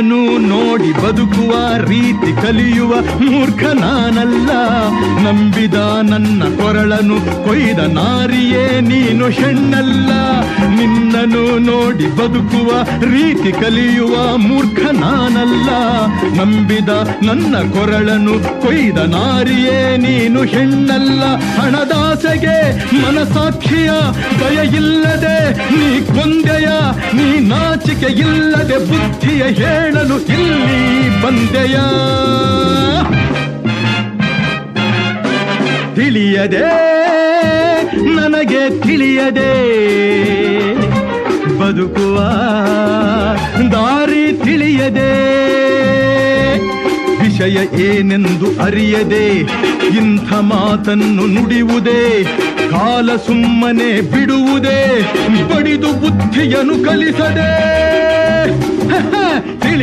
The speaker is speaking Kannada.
ನಿನ್ನನು ನೋಡಿ ಬದುಕುವ, ರೀತಿ ಕಲಿಯುವ ಮೂರ್ಖ ನಾನಲ್ಲ. ನಂಬಿದ ನನ್ನ ಕೊರಳನು ಕೊಯ್ದ ನಾರಿಯೇ ನೀನು ಹೆಣ್ಣಲ್ಲ. ನಿನ್ನನು ನೋಡಿ ಬದುಕುವ, ರೀತಿ ಕಲಿಯುವ ಮೂರ್ಖ ನಾನಲ್ಲ. ನಂಬಿದ ನನ್ನ ಕೊರಳನು ಕೊಯ್ದ ನಾರಿಯೇ ನೀನು ಹೆಣ್ಣಲ್ಲ. ಹಣದಾಸೆಗೆ ಮನಸಾಕ್ಷಿಯ ದಯ ಇಲ್ಲದೆ ನೀ ಕೊಂದೆಯ ನೀ ನಾಚಿಕೆ ಇಲ್ಲದೆ ಬುದ್ಧಿಯ ಹೇಳಲು ಇಲ್ಲಿ ಬಂದೆಯ. ತಿಳಿಯದೆ, ನನಗೆ ತಿಳಿಯದೆ. ಬದುಕುವ ದಾರಿ ತಿಳಿಯದೆ. ವಿಷಯ ಏನೆಂದು ಅರಿಯದೆ, ಇಂಥ ಮಾತನ್ನು ನುಡಿಯುವುದೇ ಕಾಲ ಸುಮ್ಮನೆ ಬಿಡುವುದೇ ಬಡಿದು ಬುದ್ಧಿಯನ್ನು ಕಲಿಸದೆ.